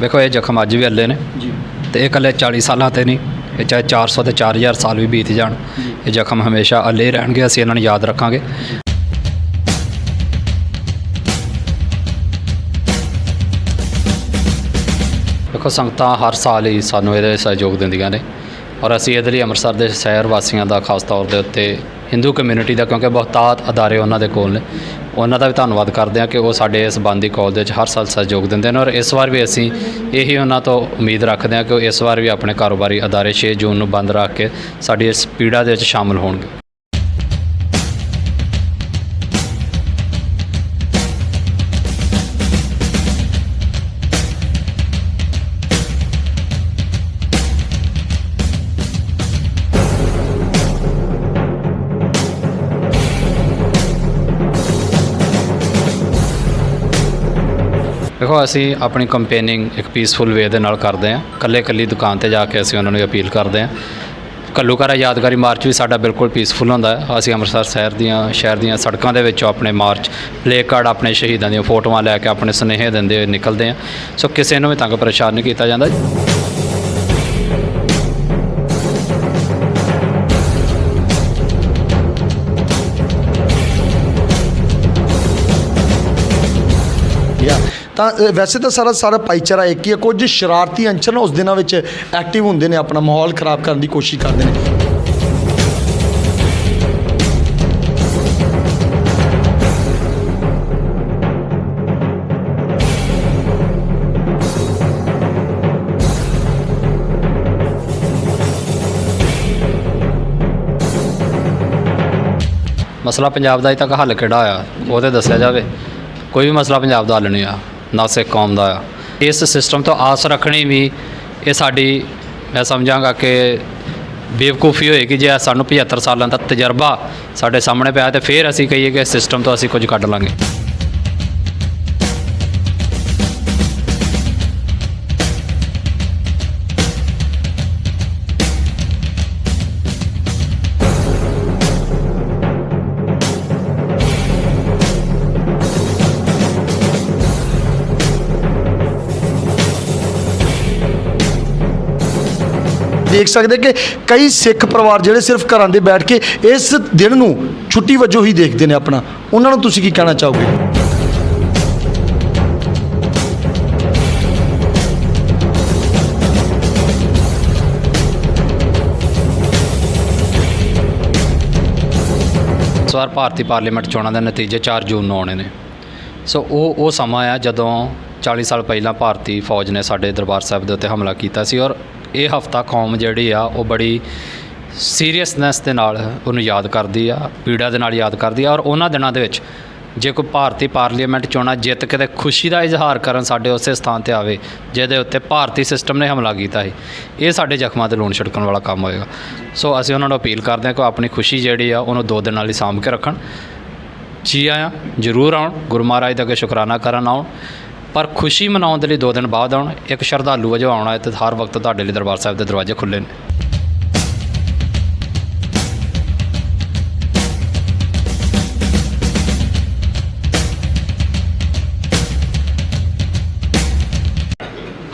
ਵੇਖੋ ਇਹ ਜ਼ਖਮ ਅੱਜ ਵੀ ਅੱਲੇ ਨੇ ਜੀ। ਤੇ ਇਹ ਇਕੱਲੇ 40 ਸਾਲਾਂ ਤੇ ਨਹੀਂ ਇਹ ਚਾਹੇ 400 ਤੇ 4000 ਸਾਲ ਵੀ ਬੀਤ ਜਾਣ ਇਹ ਜ਼ਖਮ ਹਮੇਸ਼ਾ ਅੱਲੇ ਹੀ ਰਹਿਣਗੇ ਅਸੀਂ ਇਹਨਾਂ ਨੂੰ ਯਾਦ ਰੱਖਾਂਗੇ। ਦੇਖੋ ਸੰਗਤਾਂ ਹਰ ਸਾਲ ਹੀ ਸਾਨੂੰ ਇਹਦੇ ਸਹਿਯੋਗ ਦਿੰਦੀਆਂ ਨੇ ਔਰ ਅਸੀਂ ਇਹਦੇ ਲਈ ਅੰਮ੍ਰਿਤਸਰ ਦੇ ਸ਼ਹਿਰ ਵਾਸੀਆਂ ਦਾ ਖਾਸ ਤੌਰ ਦੇ ਉੱਤੇ ਹਿੰਦੂ ਕਮਿਊਨਿਟੀ ਦਾ ਕਿਉਂਕਿ ਬਹੁਤਾਤ ਅਦਾਰੇ ਉਹਨਾਂ ਦੇ ਕੋਲ ਨੇ। ਉਹਨਾਂ ਦਾ ਵੀ ਧੰਨਵਾਦ ਕਰਦੇ ਹਾਂ ਕਿ ਉਹ ਸਾਡੇ ਇਸ ਬੰਦੀ ਕਾਲ ਦੇ ਵਿੱਚ ਹਰ ਸਾਲ ਸਹਿਯੋਗ ਦਿੰਦੇ ਨੇ ਔਰ ਇਸ ਵਾਰ ਵੀ ਅਸੀਂ ਇਹੀ ਉਹਨਾਂ ਤੋਂ ਉਮੀਦ ਰੱਖਦੇ ਹਾਂ ਕਿ ਉਹ ਇਸ ਵਾਰ ਵੀ ਆਪਣੇ ਕਾਰੋਬਾਰੀ ਅਦਾਰੇ 6 ਜੂਨ ਨੂੰ ਬੰਦ ਰੱਖ ਕੇ ਸਾਡੀ ਇਸ ਪੀੜਾ ਦੇ ਵਿੱਚ ਸ਼ਾਮਲ ਹੋਣਗੇ। ਦੇਖੋ, ਅਸੀਂ ਆਪਣੀ ਕੰਪੇਨਿੰਗ ਇੱਕ ਪੀਸਫੁਲ ਵੇ ਦੇ ਨਾਲ ਕਰਦੇ ਹਾਂ। ਕੱਲੇ ਕੱਲੀ ਦੁਕਾਨ ਤੇ ਜਾ ਕੇ ਅਸੀਂ ਉਹਨਾਂ ਨੂੰ ਅਪੀਲ ਕਰਦੇ ਹਾਂ। ਕੱਲੂਕਾਰਾ ਯਾਦਗਾਰੀ ਮਾਰਚ ਵੀ ਸਾਡਾ ਬਿਲਕੁਲ ਪੀਸਫੁਲ ਹੁੰਦਾ ਹੈ। ਅਸੀਂ ਅੰਮ੍ਰਿਤਸਰ ਸ਼ਹਿਰ ਦੀਆਂ ਸ਼ਹਿਰ ਦੀਆਂ ਸੜਕਾਂ ਦੇ ਵਿੱਚੋਂ ਆਪਣੇ ਮਾਰਚ ਪਲੇ ਕਾਰਡ ਆਪਣੇ ਸ਼ਹੀਦਾਂ ਦੀਆਂ ਫੋਟੋਆਂ ਲੈ ਕੇ ਆਪਣੇ ਸੁਨੇਹੇ ਦਿੰਦੇ ਹੋਏ ਨਿਕਲਦੇ ਹਾਂ। ਸੋ ਕਿਸੇ ਨੂੰ ਵੀ ਤੰਗ ਪਰੇਸ਼ਾਨ ਨਹੀਂ ਕੀਤਾ ਜਾਂਦਾ। ਤਾਂ ਵੈਸੇ ਤਾਂ ਸਾਰਾ ਸਾਰਾ ਭਾਈਚਾਰਾ ਇੱਕ ਹੀ ਹੈ। ਕੁਝ ਸ਼ਰਾਰਤੀ ਅੰਸ਼ਰ ਉਸ ਦਿਨਾਂ ਵਿੱਚ ਐਕਟਿਵ ਹੁੰਦੇ ਨੇ, ਆਪਣਾ ਮਾਹੌਲ ਖਰਾਬ ਕਰਨ ਦੀ ਕੋਸ਼ਿਸ਼ ਕਰਦੇ ਨੇ। ਮਸਲਾ ਪੰਜਾਬ ਦਾ ਅਜੇ ਤੱਕ ਹੱਲ ਕਿਹੜਾ ਆ, ਉਹ ਤੇ ਦੱਸਿਆ ਜਾਵੇ। ਕੋਈ ਵੀ ਮਸਲਾ ਪੰਜਾਬ ਦਾ ਹੱਲ ਨਹੀਂ ਆ। ਨਾ ਸਿੱਖ ਕੌਮ ਦਾ। ਆ ਇਸ ਸਿਸਟਮ ਤੋਂ ਆਸ ਰੱਖਣੀ ਵੀ ਇਹ ਸਾਡੀ, ਮੈਂ ਸਮਝਾਂਗਾ ਕਿ ਬੇਵਕੂਫੀ ਹੋਏਗੀ ਜੇ ਸਾਨੂੰ 75 ਸਾਲਾਂ ਦਾ ਤਜਰਬਾ ਸਾਡੇ ਸਾਹਮਣੇ ਪਿਆ ਤੇ ਫਿਰ ਅਸੀਂ ਕਹੀਏ ਕਿ ਸਿਸਟਮ ਤੋਂ ਅਸੀਂ ਕੁਝ ਕੱਢ ਲਾਂਗੇ। ਦੇਖ ਸਕਦੇ ਕਿ ਕਈ ਸਿੱਖ ਪਰਿਵਾਰ ਜਿਹੜੇ ਸਿਰਫ ਘਰਾਂ ਦੇ ਬੈਠ ਕੇ ਇਸ ਦਿਨ ਨੂੰ ਛੁੱਟੀ ਵਜੋਂ ਹੀ ਦੇਖਦੇ ਨੇ ਆਪਣਾ। ਉਹਨਾਂ ਨੂੰ ਤੁਸੀਂ ਕੀ ਕਹਿਣਾ ਚਾਹੋਗੇ? ਇਸ ਵਾਰ ਭਾਰਤੀ ਪਾਰਲੀਮੈਂਟ ਚੋਣਾਂ ਦੇ ਨਤੀਜੇ 4 ਜੂਨ ਨੂੰ ਆਉਣੇ ਨੇ। ਸੋ ਉਹ ਉਹ ਸਮਾਂ ਆ ਜਦੋਂ 40 ਸਾਲ ਪਹਿਲਾਂ ਭਾਰਤੀ ਫੌਜ ਨੇ ਸਾਡੇ ਦਰਬਾਰ ਸਾਹਿਬ ਦੇ ਉੱਤੇ ਹਮਲਾ ਕੀਤਾ ਸੀ ਔਰ ਇਹ ਹਫਤਾ ਕੌਮ ਜਿਹੜੀ ਆ, ਉਹ ਬੜੀ ਸੀਰੀਅਸਨੈਸ ਦੇ ਨਾਲ ਉਹਨੂੰ ਯਾਦ ਕਰਦੀ ਆ ਪੀੜਾ ਦੇ ਨਾਲ ਯਾਦ ਕਰਦੀ ਆ ਔਰ ਉਹਨਾਂ ਦਿਨਾਂ ਦੇ ਵਿੱਚ ਜੇ ਕੋਈ ਭਾਰਤੀ ਪਾਰਲੀਮੈਂਟ ਚੋਣਾਂ ਜਿੱਤ ਕੇ ਤੇ ਖੁਸ਼ੀ ਦਾ ਇਜ਼ਹਾਰ ਕਰਨ ਸਾਡੇ ਉਸੇ ਸਥਾਨ ਤੇ ਆਵੇ, ਜਿਹਦੇ ਉੱਤੇ ਭਾਰਤੀ ਸਿਸਟਮ ਨੇ ਹਮਲਾ ਕੀਤਾ ਸੀ, ਇਹ ਸਾਡੇ ਜ਼ਖਮਾਂ ਤੇ ਲੂਣ ਛਿੜਕਣ ਵਾਲਾ ਕੰਮ ਹੋਏਗਾ। ਸੋ ਅਸੀਂ ਉਹਨਾਂ ਨੂੰ ਅਪੀਲ ਕਰਦੇ ਹਾਂ ਕਿ ਆਪਣੀ ਖੁਸ਼ੀ ਜਿਹੜੀ ਆ, ਉਹਨੂੰ ਦੋ ਦਿਨਾਂ ਲਈ ਸਾਂਭ ਕੇ ਰੱਖਣ। ਜੀ ਆਇਆਂ, ਜ਼ਰੂਰ ਆਉਣ, ਗੁਰੂ ਮਹਾਰਾਜ ਦਾ ਅੱਗੇ ਸ਼ੁਕਰਾਨਾ ਕਰਨ ਆਉਣ। ਪਰ ਖੁਸ਼ੀ ਮਨਾਉਣ ਦੇ ਲਈ ਦੋ ਦਿਨ ਬਾਅਦ ਆਉਣ, ਇੱਕ ਸ਼ਰਧਾਲੂ ਵਜੋਂ ਆਉਣਾ ਹੈ ਤੇ ਹਰ ਵਕਤ ਤੁਹਾਡੇ ਲਈ ਦਰਬਾਰ ਸਾਹਿਬ ਦੇ ਦਰਵਾਜ਼ੇ ਖੁੱਲੇ ਨੇ।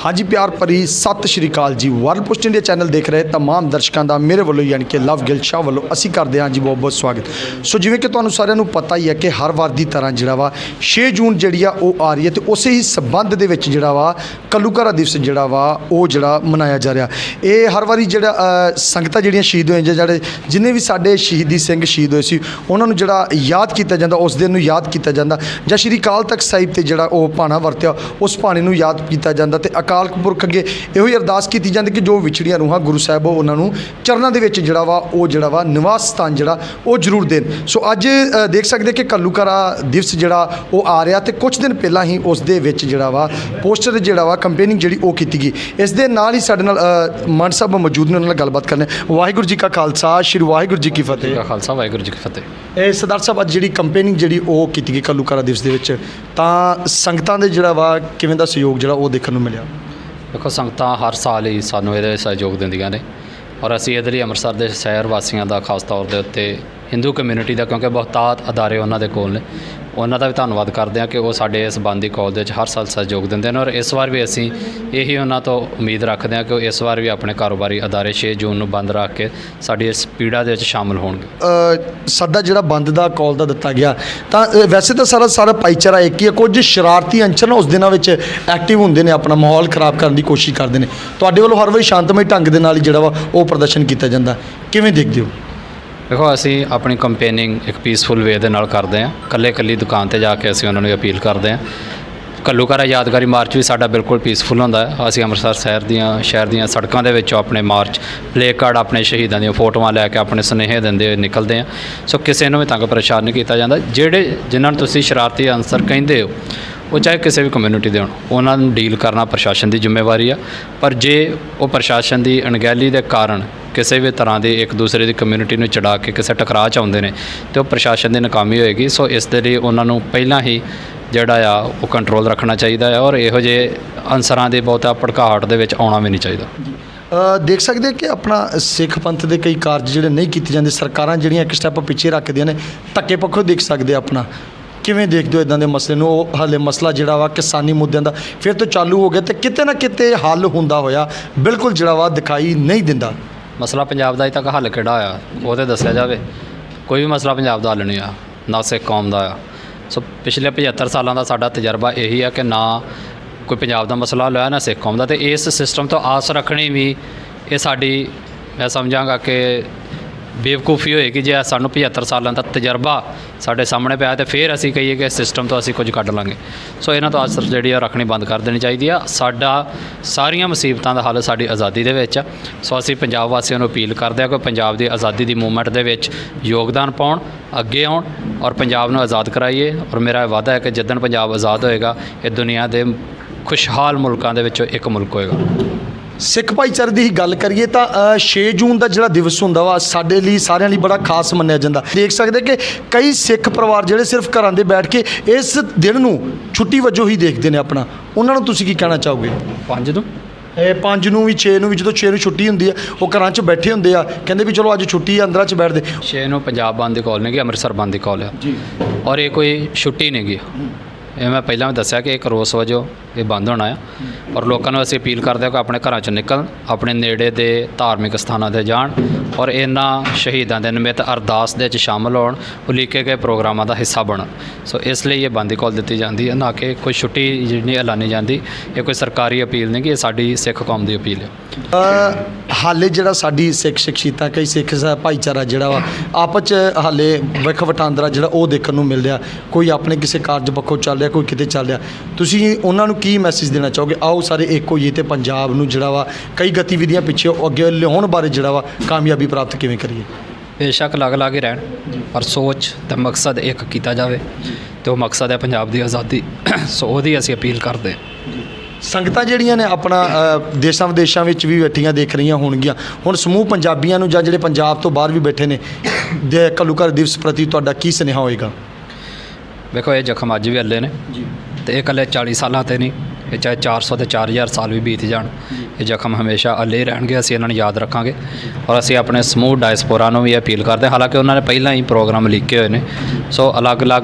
ਹਾਂਜੀ ਪਿਆਰ ਭਰੀ ਸਤਿ ਸ਼੍ਰੀ ਅਕਾਲ ਜੀ ਵਰਲਡ ਪੋਸਟ ਇੰਡੀਆ ਚੈਨਲ ਦੇਖ ਰਹੇ तमाम ਦਰਸ਼ਕਾਂ ਦਾ ਮੇਰੇ ਵੱਲੋਂ ਯਾਨੀ ਕਿ ਲਵ ਗਿਲ ਸ਼ਾਹ ਵੱਲੋਂ ਅਸੀਂ ਕਰਦੇ ਹਾਂ ਜੀ ਬਹੁਤ ਬਹੁਤ ਸਵਾਗਤ ਸੋ ਜਿਵੇਂ ਕਿ ਤੁਹਾਨੂੰ ਸਾਰਿਆਂ ਨੂੰ ਪਤਾ ਹੀ ਹੈ ਕਿ ਹਰ ਵਾਰ ਦੀ ਤਰ੍ਹਾਂ ਜਿਹੜਾ ਵਾ 6 ਜੂਨ ਜਿਹੜੀ ਆ ਉਹ ਆ ਰਹੀ ਹੈ ਤੇ ਉਸੇ ਹੀ ਸਬੰਧ ਦੇ ਵਿੱਚ ਜਿਹੜਾ ਵਾ ਕੱਲੂਕਾਰਾ ਦਿਵਸ ਜਿਹੜਾ ਵਾ ਉਹ ਜਿਹੜਾ ਮਨਾਇਆ ਜਾ ਰਿਹਾ ਇਹ ਹਰ ਵਾਰੀ ਜਿਹੜਾ ਅ, ਸੰਗਤਾਂ ਜਿਹੜੀਆਂ ਸ਼ਹੀਦ ਹੋਏ ਜਾਂ ਜਿਹੜੇ ਜਿੰਨੇ ਵੀ ਸਾਡੇ ਸ਼ਹੀਦੀ ਸਿੰਘ ਸ਼ਹੀਦ ਹੋਏ ਸੀ ਉਹਨਾਂ ਨੂੰ ਜਿਹੜਾ ਯਾਦ ਕੀਤਾ ਜਾਂਦਾ ਉਸ ਦਿਨ ਨੂੰ ਯਾਦ ਕੀਤਾ ਜਾਂਦਾ ਜਾਂ ਸ਼੍ਰੀ ਅਕਾਲ ਤਖਤ ਸਾਹਿਬ ਤੇ ਜਿਹੜਾ ਉਹ ਭਾਣਾ ਵਰਤਿਆ ਉਸ ਭਾਣੇ ਨੂੰ ਯਾਦ ਕੀਤਾ ਜਾਂਦਾ ਤੇ ਅਕਾਲ ਪੁਰਖ ਅੱਗੇ ਇਹੋ ਹੀ ਅਰਦਾਸ ਕੀਤੀ ਜਾਂਦੀ ਕਿ ਜੋ ਵਿਛੜੀਆਂ ਰੂਹਾਂ ਗੁਰੂ ਸਾਹਿਬ ਉਹ ਉਹਨਾਂ ਨੂੰ ਚਰਨਾਂ ਦੇ ਵਿੱਚ ਜਿਹੜਾ ਵਾ ਉਹ ਜਿਹੜਾ ਵਾ ਨਿਵਾਸ ਸਥਾਨ ਜਿਹੜਾ ਉਹ ਜ਼ਰੂਰ ਦੇਣ। ਸੋ ਅੱਜ ਦੇਖ ਸਕਦੇ ਕਿ ਕੱਲੂਕਾਰਾ ਦਿਵਸ ਜਿਹੜਾ ਉਹ ਆ ਰਿਹਾ ਤੇ ਕੁਝ ਦਿਨ ਪਹਿਲਾਂ ਹੀ ਉਸ ਦੇ ਵਿੱਚ ਜਿਹੜਾ ਵਾ ਪੋਸਟਰ ਜਿਹੜਾ ਵਾ ਕੰਪੇਨਿੰਗ ਜਿਹੜੀ ਉਹ ਕੀਤੀ ਗਈ। ਇਸ ਦੇ ਨਾਲ ਹੀ ਸਾਡੇ ਨਾਲ ਮਾਨ ਸਾਹਿਬ ਮੌਜੂਦ ਨੇ ਉਹਨਾਂ ਨਾਲ ਗੱਲਬਾਤ ਕਰਨੇ ਵਾਹਿਗੁਰੂ ਜੀ ਕਾ ਖਾਲਸਾ ਸ਼੍ਰੀ ਵਾਹਿਗੁਰੂ ਜੀ ਕੀ ਫਤਿਹ ਕਾ ਖਾਲਸਾ ਵਾਹਿਗੁਰੂ ਜੀ ਕੀ ਫਤਿਹ। ਇਹ ਸਰਦਾਰ ਸਾਹਿਬ ਅੱਜ ਜਿਹੜੀ ਕੰਪੇਨਿੰਗ ਜਿਹੜੀ ਉਹ ਕੀਤੀ ਗਈ ਕੱਲੂਕਾਰਾ ਦਿਵਸ ਦੇ ਵਿੱਚ ਤਾਂ ਸੰਗਤਾਂ ਦੇ ਜਿਹੜਾ ਵਾ ਕਿਵੇਂ ਦਾ ਸਹਿਯੋਗ ਜਿਹੜਾ ਉਹ ਦੇਖਣ ਨੂੰ ਮਿਲਿਆ? ਦੇਖੋ ਸੰਗਤਾਂ ਹਰ ਸਾਲ ਹੀ ਸਾਨੂੰ ਇਹਦੇ ਸਹਿਯੋਗ ਦਿੰਦੀਆਂ ਨੇ ਔਰ ਅਸੀਂ ਇਹਦੇ ਲਈ ਅੰਮ੍ਰਿਤਸਰ ਦੇ ਸ਼ਹਿਰ ਵਾਸੀਆਂ ਦਾ ਖਾਸ ਤੌਰ ਦੇ ਉੱਤੇ ਹਿੰਦੂ ਕਮਿਊਨਿਟੀ ਦਾ ਕਿਉਂਕਿ ਬਹੁਤਾਤ ਅਦਾਰੇ ਉਹਨਾਂ ਦੇ ਕੋਲ ਨੇ ਉਹਨਾਂ ਦਾ ਵੀ ਧੰਨਵਾਦ ਕਰਦੇ ਹਾਂ ਕਿ ਉਹ ਸਾਡੇ ਇਸ ਬੰਦ ਦੀ ਕਾਲ ਦੇ ਵਿੱਚ ਹਰ ਸਾਲ ਸਹਿਯੋਗ ਦਿੰਦੇ ਨੇ ਔਰ ਇਸ ਵਾਰ ਵੀ ਅਸੀਂ ਇਹੀ ਉਹਨਾਂ ਤੋਂ ਉਮੀਦ ਰੱਖਦੇ ਹਾਂ ਕਿ ਉਹ ਇਸ ਵਾਰ ਵੀ ਆਪਣੇ ਕਾਰੋਬਾਰੀ ਅਦਾਰੇ 6 ਜੂਨ ਨੂੰ ਬੰਦ ਰੱਖ ਕੇ ਸਾਡੀ ਇਸ ਪੀੜਾ ਦੇ ਵਿੱਚ ਸ਼ਾਮਲ ਹੋਣਗੇ। ਅ, ਸਾਡਾ ਜਿਹੜਾ ਬੰਦ ਦਾ ਕਾਲ ਦਾ ਦਿੱਤਾ ਗਿਆ ਤਾਂ ਵੈਸੇ ਤਾਂ ਸਾਰਾ ਸਾਰਾ ਭਾਈਚਾਰਾ ਇੱਕ ਹੀ ਹੈ ਕੁਝ ਸ਼ਰਾਰਤੀ ਅੰਚਰ ਉਸ ਦਿਨਾਂ ਵਿੱਚ ਐਕਟਿਵ ਹੁੰਦੇ ਨੇ ਆਪਣਾ ਮਾਹੌਲ ਖਰਾਬ ਕਰਨ ਦੀ ਕੋਸ਼ਿਸ਼ ਕਰਦੇ ਨੇ। ਤੁਹਾਡੇ ਵੱਲੋਂ ਹਰ ਵਾਰੀ ਸ਼ਾਂਤਮਈ ਢੰਗ ਦੇ ਨਾਲ ਹੀ ਜਿਹੜਾ ਵਾ ਉਹ ਪ੍ਰਦਰਸ਼ਨ ਕੀਤਾ ਜਾਂਦਾ। ਕਿਵੇਂ ਦੇਖਦੇ ਹੋ? ਦੇਖੋ, ਅਸੀਂ ਆਪਣੀ ਕੰਪੇਨਿੰਗ ਇੱਕ ਪੀਸਫੁਲ ਵੇ ਦੇ ਨਾਲ ਕਰਦੇ ਹਾਂ। ਕੱਲੇ ਕੱਲੀ ਦੁਕਾਨ ਤੇ ਜਾ ਕੇ ਅਸੀਂ ਉਹਨਾਂ ਨੂੰ ਅਪੀਲ ਕਰਦੇ ਹਾਂ। ਕੱਲੂਕਾਰਾ ਯਾਦਗਾਰੀ ਮਾਰਚ ਵੀ ਸਾਡਾ ਬਿਲਕੁਲ ਪੀਸਫੁਲ ਹੁੰਦਾ ਹੈ। ਅਸੀਂ ਅੰਮ੍ਰਿਤਸਰ ਸ਼ਹਿਰ ਦੀਆਂ ਸ਼ਹਿਰ ਦੀਆਂ ਸੜਕਾਂ ਦੇ ਵਿੱਚੋਂ ਆਪਣੇ ਮਾਰਚ ਪਲੇ ਕਾਰਡ ਆਪਣੇ ਸ਼ਹੀਦਾਂ ਦੀਆਂ ਫੋਟੋਆਂ ਲੈ ਕੇ ਆਪਣੇ ਸੁਨੇਹੇ ਦਿੰਦੇ ਹੋਏ ਨਿਕਲਦੇ ਹਾਂ। ਸੋ ਕਿਸੇ ਨੂੰ ਵੀ ਤੰਗ ਪਰੇਸ਼ਾਨ ਨਹੀਂ ਕੀਤਾ ਜਾਂਦਾ। ਜਿਹੜੇ, ਜਿਨ੍ਹਾਂ ਨੂੰ ਤੁਸੀਂ ਸ਼ਰਾਰਤੀ ਅਨਸਰ ਕਹਿੰਦੇ ਹੋ, ਉਹ ਚਾਹੇ ਕਿਸੇ ਵੀ ਕਮਿਊਨਿਟੀ ਦੇ ਹੋਣ, ਉਹਨਾਂ ਨੂੰ ਡੀਲ ਕਰਨਾ ਪ੍ਰਸ਼ਾਸਨ ਦੀ ਜ਼ਿੰਮੇਵਾਰੀ ਆ। ਪਰ ਜੇ ਉਹ ਪ੍ਰਸ਼ਾਸਨ ਦੀ ਅਣਗਹਿਲੀ ਦੇ ਕਾਰਨ ਕਿਸੇ ਵੀ ਤਰ੍ਹਾਂ ਦੀ ਇੱਕ ਦੂਸਰੇ ਦੀ ਕਮਿਊਨਿਟੀ ਨੂੰ ਚੜਾ ਕੇ ਕਿਸੇ ਟਕਰਾਅ 'ਚ ਆਉਂਦੇ ਨੇ ਤੇ ਉਹ ਪ੍ਰਸ਼ਾਸਨ ਦੀ ਨਾਕਾਮੀ ਹੋਏਗੀ। ਸੋ ਇਸ ਦੇ ਲਈ ਉਹਨਾਂ ਨੂੰ ਪਹਿਲਾਂ ਹੀ ਜਿਹੜਾ ਆ, ਉਹ ਕੰਟਰੋਲ ਰੱਖਣਾ ਚਾਹੀਦਾ ਹੈ ਔਰ ਇਹੋ ਜਿਹੇ ਅਨਸਰਾਂ ਦੇ ਬਹੁਤਾ ਭੜਕਾਹਟ ਦੇ ਵਿੱਚ ਆਉਣਾ ਵੀ ਨਹੀਂ ਚਾਹੀਦਾ। ਦੇਖ ਸਕਦੇ ਕਿ ਆਪਣਾ ਸਿੱਖ ਪੰਥ ਦੇ ਕਈ ਕਾਰਜ ਜਿਹੜੇ ਨਹੀਂ ਕੀਤੇ ਜਾਂਦੇ, ਸਰਕਾਰਾਂ ਜਿਹੜੀਆਂ ਇੱਕ ਸਟੈਪ ਪਿੱਛੇ ਰੱਖਦੀਆਂ ਨੇ, ਧੱਕੇ ਪੱਖੋਂ ਦੇਖ ਸਕਦੇ ਆਪਣਾ। ਕਿਵੇਂ ਦੇਖਦੇ ਹੋ ਇਦਾਂ ਦੇ ਮਸਲੇ ਨੂੰ? ਉਹ ਹਾਲੇ ਮਸਲਾ ਜਿਹੜਾ ਵਾ ਕਿਸਾਨੀ ਮੁੱਦਿਆਂ ਦਾ ਫਿਰ ਤੋਂ ਚਾਲੂ ਹੋ ਗਿਆ ਤੇ ਕਿਤੇ ਨਾ ਕਿਤੇ ਹੱਲ ਹੁੰਦਾ ਹੋਇਆ, ਬਿਲਕੁਲ ਜਿਹੜਾ ਵਾ ਦਿਖਾਈ ਨਹੀਂ ਦਿੰਦਾ। ਮਸਲਾ ਪੰਜਾਬ ਦਾ ਅਜੇ ਤੱਕ ਹੱਲ ਕਿਹੜਾ ਆ, ਉਹ ਤੇ ਦੱਸਿਆ ਜਾਵੇ। ਕੋਈ ਵੀ ਮਸਲਾ ਪੰਜਾਬ ਦਾ ਹੱਲ ਨਹੀਂ ਆ, ਨਾ ਸਿੱਖ ਕੌਮ ਦਾ ਆ। ਸੋ ਪਿਛਲੇ 75 ਸਾਲਾਂ ਦਾ ਸਾਡਾ ਤਜਰਬਾ ਇਹੀ ਆ ਕਿ ਨਾ ਕੋਈ ਪੰਜਾਬ ਦਾ ਮਸਲਾ ਹੱਲ ਹੋਇਆ, ਨਾ ਸਿੱਖ ਕੌਮ ਦਾ। ਤੇ ਇਸ ਸਿਸਟਮ ਤੋਂ ਆਸ ਰੱਖਣੀ ਵੀ ਇਹ ਸਾਡੀ, ਮੈਂ ਸਮਝਾਂਗਾ ਕਿ ਬੇਵਕੂਫੀ ਹੋਏਗੀ ਜੇ ਸਾਨੂੰ 75 ਸਾਲਾਂ ਦਾ ਤਜਰਬਾ ਸਾਡੇ ਸਾਹਮਣੇ ਪਿਆ ਤੇ ਫਿਰ ਅਸੀਂ ਕਹੀਏ ਕਿ ਸਿਸਟਮ ਤੋਂ ਅਸੀਂ ਕੁਝ ਕੱਢ ਲਾਂਗੇ। ਸੋ ਇਹਨਾਂ ਤੋਂ ਅਸਰ ਜਿਹੜੀ ਆ ਰੱਖਣੀ ਬੰਦ ਕਰ ਦੇਣੀ ਚਾਹੀਦੀ ਆ। ਸਾਡਾ ਸਾਰੀਆਂ ਮੁਸੀਬਤਾਂ ਦਾ ਹੱਲ ਸਾਡੀ ਆਜ਼ਾਦੀ ਦੇ ਵਿੱਚ ਆ। ਸੋ ਅਸੀਂ ਪੰਜਾਬ ਵਾਸੀਆਂ ਨੂੰ ਅਪੀਲ ਕਰਦੇ ਹਾਂ ਕਿ ਪੰਜਾਬ ਦੀ ਆਜ਼ਾਦੀ ਦੀ ਮੂਵਮੈਂਟ ਦੇ ਵਿੱਚ ਯੋਗਦਾਨ ਪਾਉਣ, ਅੱਗੇ ਆਉਣ ਔਰ ਪੰਜਾਬ ਨੂੰ ਆਜ਼ਾਦ ਕਰਾਈਏ। ਔਰ ਮੇਰਾ ਵਾਅਦਾ ਹੈ ਕਿ ਜਿੱਦਣ ਪੰਜਾਬ ਆਜ਼ਾਦ ਹੋਏਗਾ, ਇਹ ਦੁਨੀਆ ਦੇ ਖੁਸ਼ਹਾਲ ਮੁਲਕਾਂ ਦੇ ਵਿੱਚੋਂ ਇੱਕ ਮੁਲਕ ਹੋਏਗਾ। ਸਿੱਖ ਭਾਈਚਾਰੇ ਦੀ ਗੱਲ ਕਰੀਏ ਤਾਂ ਅ, 6 ਜੂਨ ਦਾ ਜਿਹੜਾ ਦਿਵਸ ਹੁੰਦਾ ਵਾ ਸਾਡੇ ਲਈ ਸਾਰਿਆਂ ਲਈ ਬੜਾ ਖਾਸ ਮੰਨਿਆ ਜਾਂਦਾ। ਦੇਖ ਸਕਦੇ ਕਿ ਕਈ ਸਿੱਖ ਪਰਿਵਾਰ ਜਿਹੜੇ ਸਿਰਫ ਘਰਾਂ ਦੇ ਬੈਠ ਕੇ ਇਸ ਦਿਨ ਨੂੰ ਛੁੱਟੀ ਵਜੋਂ ਹੀ ਦੇਖਦੇ ਨੇ ਆਪਣਾ। ਉਹਨਾਂ ਨੂੰ ਤੁਸੀਂ ਕੀ ਕਹਿਣਾ ਚਾਹੋਗੇ? ਪੰਜ ਨੂੰ? ਇਹ 5 ਨੂੰ ਵੀ 6 ਨੂੰ ਵੀ ਜਦੋਂ 6 ਨੂੰ ਛੁੱਟੀ ਹੁੰਦੀ ਆ ਉਹ ਘਰਾਂ 'ਚ ਬੈਠੇ ਹੁੰਦੇ ਆ ਕਹਿੰਦੇ ਵੀ ਚਲੋ ਅੱਜ ਛੁੱਟੀ ਆ ਅੰਦਰਾਂ 'ਚ ਬੈਠਦੇ ਛੇ ਨੂੰ ਪੰਜਾਬ ਬੰਦ ਦੀ ਕਾਲ ਨਹੀਂ ਗੀ ਅੰਮ੍ਰਿਤਸਰ ਬੰਦ ਦੀ ਕਾਲ ਆ। ਜੀ। ਔਰ ਇਹ ਕੋਈ ਛੁੱਟੀ ਨਹੀਂ ਗੀ ਇਹ ਮੈਂ ਪਹਿਲਾਂ ਵੀ ਦੱਸਿਆ ਕਿ ਇੱਕ ਰੋਸ ਵਜੋਂ ਇਹ ਬੰਦ ਹੋਣਾ ਆ। ਔਰ ਲੋਕਾਂ ਨੂੰ ਅਸੀਂ ਅਪੀਲ ਕਰਦੇ ਹਾਂ ਕਿ ਆਪਣੇ ਘਰਾਂ ਚੋਂ ਨਿਕਲਣ, ਆਪਣੇ ਨੇੜੇ ਦੇ ਧਾਰਮਿਕ ਸਥਾਨਾਂ ਤੇ ਜਾਣ ਔਰ ਇਹਨਾਂ ਸ਼ਹੀਦਾਂ ਦੇ ਨਿਮਿਤ ਅਰਦਾਸ ਦੇ ਵਿੱਚ ਸ਼ਾਮਲ ਹੋਣ, ਉਲੀਕੇ ਗਏ ਪ੍ਰੋਗਰਾਮਾਂ ਦਾ ਹਿੱਸਾ ਬਣਨ। ਸੋ ਇਸ ਲਈ ਇਹ ਬੰਦੀ ਕਾਲ ਦਿੱਤੀ ਜਾਂਦੀ ਹੈ, ਨਾ ਕਿ ਕੋਈ ਛੁੱਟੀ ਜਿਹੜੀ ਐਲਾਨੀ ਜਾਂਦੀ ਇਹ ਕੋਈ ਸਰਕਾਰੀ ਅਪੀਲ ਨਹੀਂ ਕਿ ਇਹ ਸਾਡੀ ਸਿੱਖ ਕੌਮ ਦੀ ਅਪੀਲ ਹੈ। ਹਾਲੇ ਜਿਹੜਾ ਸਾਡੀ ਸਿੱਖ ਸ਼ਖਸੀਅਤਾਂ, ਕਈ ਸਿੱਖ ਭਾਈਚਾਰਾ ਜਿਹੜਾ ਵਾ, ਆਪਸ 'ਚ ਹਾਲੇ ਵੱਖ ਵਟਾਂਦਰਾ ਜਿਹੜਾ ਉਹ ਦੇਖਣ ਨੂੰ ਮਿਲ ਰਿਹਾ। ਕੋਈ ਆਪਣੇ ਕਿਸੇ ਕਾਰਜ ਪੱਖੋਂ ਚੱਲ ਰਿਹਾ ਕੋਈ ਕਿਤੇ ਚੱਲ ਰਿਹਾ। ਤੁਸੀਂ ਉਹਨਾਂ ਨੂੰ ਕੀ ਮੈਸੇਜ ਦੇਣਾ ਚਾਹੋਗੇ? ਆਓ ਸਾਰੇ ਇੱਕ ਹੋਈਏ ਤੇ ਪੰਜਾਬ ਨੂੰ ਜਿਹੜਾ ਵਾ ਕਈ ਗਤੀਵਿਧੀਆਂ ਪਿੱਛੇ ਅੱਗੇ ਲਿਆਉਣ ਬਾਰੇ ਜਿਹੜਾ ਵਾ ਕਾਮਯਾਬੀ ਪ੍ਰਾਪਤ ਕਿਵੇਂ ਕਰੀਏ? ਬੇਸ਼ੱਕ ਅਲੱਗ-ਅਲੱਗ ਹੀ ਰਹਿਣ ਪਰ ਸੋਚ ਤੇ ਮਕਸਦ ਇੱਕ ਕੀਤਾ ਜਾਵੇ ਤੇ ਉਹ ਮਕਸਦ ਹੈ ਪੰਜਾਬ ਦੀ ਆਜ਼ਾਦੀ। ਸੋ ਉਹਦੀ ਅਸੀਂ ਅਪੀਲ ਕਰਦੇ ਹਾਂ। ਸੰਗਤਾਂ ਜਿਹੜੀਆਂ ਨੇ ਆਪਣਾ ਦੇਸ਼ਾਂ ਵਿਦੇਸ਼ਾਂ ਵਿੱਚ ਵੀ ਬੈਠੀਆਂ ਦੇਖ ਰਹੀਆਂ ਹੋਣਗੀਆਂ। ਹੁਣ ਸਮੂਹ ਪੰਜਾਬੀਆਂ ਨੂੰ ਜਾਂ ਜਿਹੜੇ ਪੰਜਾਬ ਤੋਂ ਬਾਹਰ ਵੀ ਬੈਠੇ ਨੇ ਦੇ ਘੱਲੂਘਾਰਾ ਦਿਵਸ ਪ੍ਰਤੀ ਤੁਹਾਡਾ ਕੀ ਸੁਨੇਹਾ ਹੋਏਗਾ? ਵੇਖੋ ਇਹ ਜ਼ਖਮ ਅੱਜ ਵੀ ਹੱਲੇ ਨੇ। ਜੀ। ਤੇ ਇਹ ਇਕੱਲੇ 40 ਸਾਲਾਂ ਤੇ ਨਹੀਂ ਇਹ ਚਾਹੇ 400 ਤੇ 4000 ਸਾਲ ਵੀ ਬੀਤ ਜਾਣ ਇਹ ਜ਼ਖਮ ਹਮੇਸ਼ਾ ਅੱਲੇ ਰਹਿਣਗੇ ਅਸੀਂ ਇਹਨਾਂ ਨੂੰ ਯਾਦ ਰੱਖਾਂਗੇ। ਔਰ ਅਸੀਂ ਆਪਣੇ ਸਮੂਹ ਡਾਇਸਪੋਰਾ ਨੂੰ ਵੀ ਅਪੀਲ ਕਰਦੇ ਹਾਂ। ਹਾਲਾਂਕਿ ਉਹਨਾਂ ਨੇ ਪਹਿਲਾਂ ਹੀ ਪ੍ਰੋਗਰਾਮ ਲਿਖੇ ਹੋਏ ਨੇ। ਸੋ ਅਲੱਗ-ਅਲੱਗ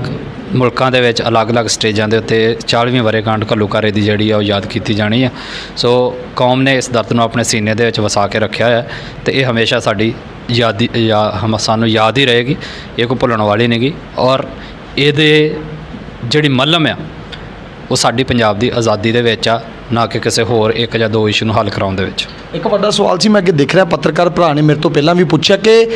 ਮੁਲਕਾਂ ਦੇ ਵਿੱਚ ਅਲੱਗ-ਅਲੱਗ ਸਟੇਜਾਂ ਦੇ ਉੱਤੇ 40ਵੀਂ ਵਰ੍ਹੇਗੰਢ ਘੱਲੂਘਾਰੇ ਦੀ ਜਿਹੜੀ ਆ ਉਹ ਯਾਦ ਕੀਤੀ ਜਾਣੀ ਆ। ਸੋ ਕੌਮ ਨੇ ਇਸ ਦਰਦ ਨੂੰ ਆਪਣੇ ਸੀਨੇ ਦੇ ਵਿੱਚ ਵਸਾ ਕੇ ਰੱਖਿਆ ਹੈ ਤੇ ਇਹ ਹਮੇਸ਼ਾ ਸਾਡੀ ਯਾਦੀ ਯਾ ਹਮ ਸਾਨੂੰ ਯਾਦ ਹੀ ਰਹੇਗੀ ਇਹ ਕੋਈ ਭੁੱਲਣ ਵਾਲੀ ਨਹੀਂਗੀ ਔਰ ਇਹਦੇ ਜਿਹੜੀ ਮੱਲਮ ਆ, ਉਹ ਸਾਡੀ ਪੰਜਾਬ ਦੀ ਆਜ਼ਾਦੀ ਦੇ ਵਿੱਚ ਆ, ਨਾ ਕਿ ਕਿਸੇ ਹੋਰ ਇੱਕ ਜਾਂ ਦੋ ਇਸ਼ੂ ਨੂੰ ਹੱਲ ਕਰਾਉਣ ਦੇ ਵਿੱਚ। ਇੱਕ ਵੱਡਾ ਸਵਾਲ ਸੀ, ਮੈਂ ਅੱਗੇ ਦੇਖ ਰਿਹਾ, ਪੱਤਰਕਾਰ ਭਰਾ ਨੇ ਮੇਰੇ ਤੋਂ ਪਹਿਲਾਂ ਵੀ ਪੁੱਛਿਆ ਕਿ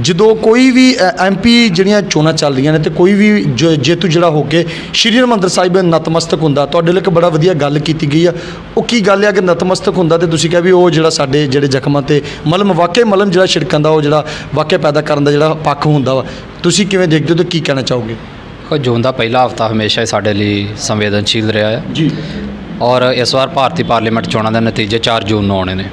ਜਦੋਂ ਕੋਈ ਵੀ ਐਮਪੀ ਜਿਹੜੀਆਂ ਚੋਣਾਂ ਚੱਲ ਰਹੀਆਂ ਨੇ ਤੇ ਕੋਈ ਵੀ ਜੇਤੂ ਜਿਹੜਾ ਹੋ ਕੇ ਸ਼੍ਰੀ ਹਰਿਮੰਦਰ ਸਾਹਿਬ ਨਤਮਸਤਕ ਹੁੰਦਾ, ਤੁਹਾਡੇ ਲਈ ਇੱਕ ਬੜਾ ਵਧੀਆ ਗੱਲ ਕੀਤੀ ਗਈ ਆ। ਉਹ ਕੀ ਗੱਲ ਆ ਕਿ ਨਤਮਸਤਕ ਹੁੰਦਾ ਤੇ ਤੁਸੀਂ ਕਿਹਾ ਵੀ ਉਹ ਜਿਹੜਾ ਸਾਡੇ ਜਿਹੜੇ ਜ਼ਖਮਾਂ ਤੇ ਮਲਮ ਵਾਕਿਆ ਮਲਮ ਜਿਹੜਾ ਛਿੜਕਣ ਦਾ, ਉਹ ਜਿਹੜਾ ਵਾਕਿਆ ਪੈਦਾ ਕਰਨ ਦਾ ਜਿਹੜਾ ਪੱਖ ਹੁੰਦਾ ਵਾ। ਤੁਸੀਂ ਕਿਵੇਂ ਦੇਖਦੇ ਹੋ ਤੇ ਕੀ ਕਹਿਣਾ ਚਾਹੋਗੇ? ਕੋ ਜੂਨ ਦਾ ਪਹਿਲਾ ਹਫਤਾ ਹਮੇਸ਼ਾ ਹੀ ਸਾਡੇ ਲਈ ਸੰਵੇਦਨਸ਼ੀਲ ਰਿਹਾ ਹੈ। ਜੀ। ਔਰ ਇਸ ਵਾਰ ਭਾਰਤੀ ਪਾਰਲੀਮੈਂਟ ਚੋਣਾਂ ਦੇ ਨਤੀਜੇ 4 ਜੂਨ ਨੂੰ ਆਉਣੇ ਨੇ।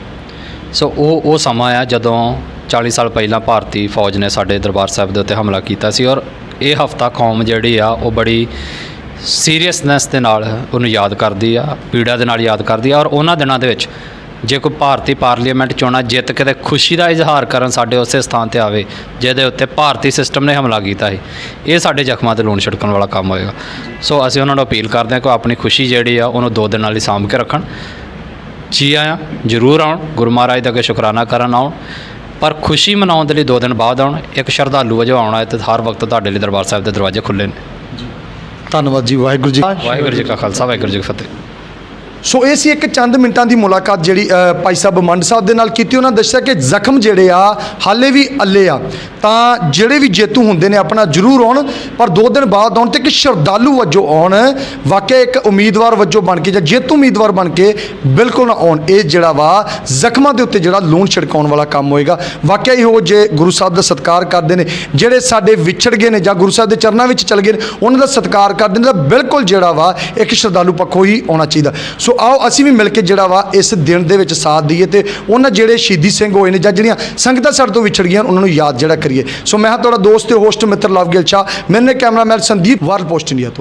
ਸੋ ਉਹ ਉਹ ਸਮਾਂ ਆ ਜਦੋਂ 40 ਸਾਲ ਪਹਿਲਾਂ ਭਾਰਤੀ ਫੌਜ ਨੇ ਸਾਡੇ ਦਰਬਾਰ ਸਾਹਿਬ ਦੇ ਉੱਤੇ ਹਮਲਾ ਕੀਤਾ ਸੀ ਔਰ ਇਹ ਹਫਤਾ ਕੌਮ ਜਿਹੜੀ ਆ ਉਹ ਬੜੀ ਸੀਰੀਅਸਨੈਸ ਦੇ ਨਾਲ ਉਹਨੂੰ ਯਾਦ ਕਰਦੀ ਆ ਪੀੜਾ ਦੇ ਨਾਲ ਯਾਦ ਕਰਦੀ ਆ ਔਰ ਉਹਨਾਂ ਦਿਨਾਂ ਦੇ ਵਿੱਚ ਜੇ ਕੋਈ ਭਾਰਤੀ ਪਾਰਲੀਮੈਂਟ ਚੋਣਾਂ ਜਿੱਤ ਕੇ ਤੇ ਖੁਸ਼ੀ ਦਾ ਇਜ਼ਹਾਰ ਕਰਨ ਸਾਡੇ ਉਸੇ ਸਥਾਨ ਤੇ ਆਵੇ ਜਿਹਦੇ ਉੱਤੇ ਭਾਰਤੀ ਸਿਸਟਮ ਨੇ ਹਮਲਾ ਕੀਤਾ ਸੀ ਇਹ ਸਾਡੇ ਜ਼ਖਮਾਂ ਤੇ ਲੂਣ ਛਿੜਕਣ ਵਾਲਾ ਕੰਮ ਹੋਏਗਾ। ਸੋ ਅਸੀਂ ਉਹਨਾਂ ਨੂੰ ਅਪੀਲ ਕਰਦੇ ਹਾਂ ਕਿ ਆਪਣੀ ਖੁਸ਼ੀ ਜਿਹੜੀ ਆ ਉਹਨੂੰ ਦੋ ਦਿਨ ਲਈ ਸਾਂਭ ਕੇ ਰੱਖਣ। ਜੀ ਆਇਆਂ ਜ਼ਰੂਰ ਆਉਣ ਗੁਰੂ ਮਹਾਰਾਜ ਦਾ ਅੱਗੇ ਸ਼ੁਕਰਾਨਾ ਕਰਨ ਆਉਣ। ਪਰ ਖੁਸ਼ੀ ਮਨਾਉਣ ਦੇ ਲਈ ਦੋ ਦਿਨ ਬਾਅਦ ਆਉਣ ਇੱਕ ਸ਼ਰਧਾਲੂ ਵਜੋਂ ਆਉਣਾ ਹੈ ਤੇ ਹਰ ਵਕਤ ਤੁਹਾਡੇ ਲਈ ਦਰਬਾਰ ਸਾਹਿਬ ਦੇ ਦਰਵਾਜ਼ੇ ਖੁੱਲੇ ਨੇ। ਧੰਨਵਾਦ ਜੀ ਵਾਹਿਗੁਰੂ ਜੀ ਵਾਹਿਗੁਰੂ ਜੀ ਕਾ ਖਾਲਸਾ ਵਾਹਿਗੁਰੂ ਜੀ ਕੀ ਫਤਿਹ। ਸੋ ਇਹ ਸੀ ਇੱਕ ਚੰਦ ਮਿੰਟਾਂ ਦੀ ਮੁਲਾਕਾਤ ਜਿਹੜੀ ਭਾਈ ਸਾਹਿਬ ਮੰਡ ਸਾਹਿਬ ਦੇ ਨਾਲ ਕੀਤੀ। ਉਹਨਾਂ ਦੱਸਿਆ ਕਿ ਜ਼ਖਮ ਜਿਹੜੇ ਆ, ਹਾਲੇ ਵੀ ਅੱਲੇ ਆ। ਤਾਂ ਜਿਹੜੇ ਵੀ ਜੇਤੂ ਹੁੰਦੇ ਨੇ, ਆਪਣਾ ਜ਼ਰੂਰ ਆਉਣ, ਪਰ ਦੋ ਦਿਨ ਬਾਅਦ ਆਉਣ ਤੇ ਇੱਕ ਸ਼ਰਧਾਲੂ ਵਜੋਂ ਆਉਣ, ਵਾਕਿਆ ਇੱਕ ਉਮੀਦਵਾਰ ਵਜੋਂ ਬਣ ਕੇ ਜਾਂ ਜੇਤੂ ਉਮੀਦਵਾਰ ਬਣ ਕੇ ਬਿਲਕੁਲ ਨਾ ਆਉਣ। ਇਹ ਜਿਹੜਾ ਵਾ, ਜ਼ਖਮਾਂ ਦੇ ਉੱਤੇ ਜਿਹੜਾ ਲੂਣ ਛਿੜਕਾਉਣ ਵਾਲਾ ਕੰਮ ਹੋਏਗਾ। ਵਾਕਿਆ ਹੀ ਉਹ ਜੇ ਗੁਰੂ ਸਾਹਿਬ ਦਾ ਸਤਿਕਾਰ ਕਰਦੇ ਨੇ, ਜਿਹੜੇ ਸਾਡੇ ਵਿਛੜ ਗਏ ਨੇ ਜਾਂ ਗੁਰੂ ਸਾਹਿਬ ਦੇ ਚਰਨਾਂ ਵਿੱਚ ਚਲ ਗਏ ਨੇ, ਉਹਨਾਂ ਦਾ ਸਤਿਕਾਰ ਕਰਦੇ ਨੇ ਤਾਂ ਬਿਲਕੁਲ ਜਿਹੜਾ ਵਾ, ਇੱਕ ਸ਼ਰਧਾਲੂ ਪੱਖੋਂ ਹੀ ਆਉਣਾ ਚਾਹੀਦਾ। ਸੋ ਆਓ ਅਸੀਂ ਵੀ ਮਿਲ ਕੇ ਜਿਹੜਾ ਵਾ ਇਸ ਦਿਨ ਦੇ ਵਿੱਚ ਸਾਥ ਦਈਏ ਤੇ ਉਹਨਾਂ ਜਿਹੜੇ ਸ਼ਹੀਦੀ ਸਿੰਘ ਹੋਏ ਨੇ ਜਾਂ ਜਿਹੜੀਆਂ ਸੰਗਤਾਂ ਸਾਡੇ ਤੋਂ ਵਿਛੜ ਗਈਆਂ ਉਹਨਾਂ ਨੂੰ ਯਾਦ ਜਿਹੜਾ ਕਰੀਏ। ਸੋ ਮੈਂ ਹਾਂ ਤੁਹਾਡਾ ਦੋਸਤ ਤੇ ਹੋਸਟ ਮਿੱਤਰ ਲਵਗਿਲ ਸ਼ਾਹ। ਮੈਨੇ ਕੈਮਰਾਮੈਨ ਸੰਦੀਪ ਵਾਰਲ ਪੋਸਟ ਇੰਡੀਆ ਤੋਂ।